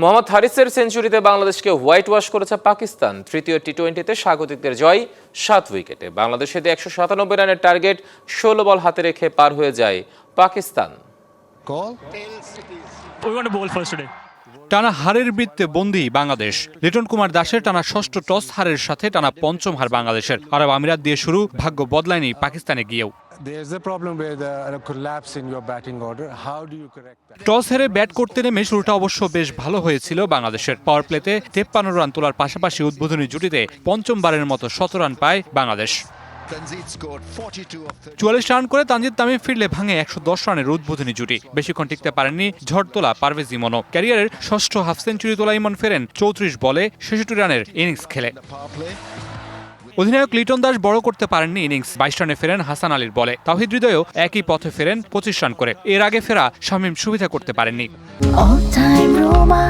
মোহাম্মদ হারিসের সেঞ্চুরিতে বাংলাদেশকে white wash করেছে পাকিস্তান। তৃতীয় টি টোয়েন্টিতে স্বাগতিকদের জয় সাত উইকেটে। বাংলাদেশে একশো সাতানব্বই রানের টার্গেট ষোলো বল হাতে রেখে পার হয়ে যায় পাকিস্তান। টানা হারের বৃত্তে বন্দী বাংলাদেশ। লিটন কুমার দাসের টানা ষষ্ঠ টস হারের সাথে টানা পঞ্চম হার বাংলাদেশের। আরব আমিরাত দিয়ে শুরু ভাগ্য বদলায়নি পাকিস্তানে গিয়েও। Uh? টস হেরে ব্যাট করতে নেমে শুরুটা অবশ্য বেশ ভালো হয়েছিল বাংলাদেশের। পাওয়ার প্লেতে তেপ্পান্ন রান তোলার পাশাপাশি উদ্বোধনী জুটিতে পঞ্চমবারের মতো শত রান পায় বাংলাদেশ। Tanzit scored 42 of 30. চুয়াল্লিশ রান করে তানজিদ তামিম ফিরলে ভাঙে একশো দশ রানের উদ্বোধনী জুটি। বেশিক্ষণ টিকতে পারেননি ঝড় তোলা পারভেজ ইমনও। ক্যারিয়ারের ষষ্ঠ হাফ সেঞ্চুরি তোলা ইমন ফেরেন চৌত্রিশ বলে ছেষট্টি রানের ইনিংস খেলে। অধিনায়ক লিটন দাস বড় করতে পারেননি ইনিংস। বাইশ রানে ফেরেন হাসান আলীর বলে। তাহিদ হৃদয়ও একই পথে ফেরেন পঁচিশ রান করে। এর আগে ফেরা শামীম সুবিধা করতে পারেননি। All time Roma,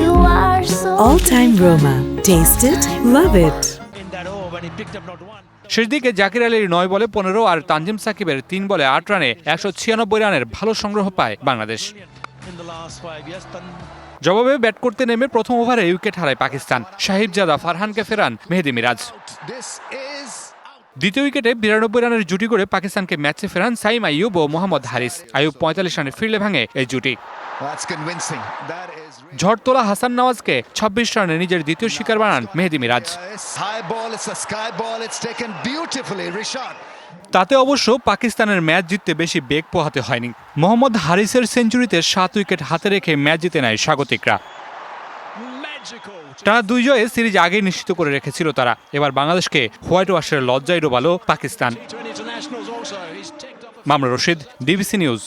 you are so All time Roma. Taste it, love it. শেষ দিকে জাকির আলীর নয় বলে পনেরো আর তানজিম সাকিবের তিন বলে আট রানে একশো ছিয়ানব্বই রানের ভালো সংগ্রহ পায় বাংলাদেশ। জবাবে ব্যাট করতে নেমে প্রথম ওভারে উইকেট হারায় পাকিস্তান। সাহিবজাদা ফারহানকে ফেরান মেহেদি মিরাজ। দ্বিতীয় উইকেটে বিরানব্বই রানের জুটি করে পাকিস্তানকে ম্যাচে ফেরান সাইম আইয়ুব ও মোহাম্মদ হারিস। আইয়ুব পঁয়তাল্লিশ রানে ফিরলে ভাঙে এই জুটি। ঝড় তোলা হাসান নওয়াজকে ছাব্বিশ রানে নিজের দ্বিতীয় শিকার বানান মেহেদি Miraj nice. High ball, it's a sky ball, it's taken beautifully. Rishad. তাতে অবশ্য পাকিস্তানের ম্যাচ জিততে বেশি বেগ পোহাতে হয়নি মোহাম্মদ হারিসের সেঞ্চুরিতে সাত উইকেট হাতে রেখে ম্যাচ জিতে নেয় স্বাগতিকরা. টানা দুই জয়ে সিরিজ আগেই নিশ্চিত করে রেখেছিল তারা এবার বাংলাদেশকে হোয়াইট ওয়াশের লজ্জায় ডোবালো পাকিস্তান মামরুর রশিদ ডিবিসি নিউজ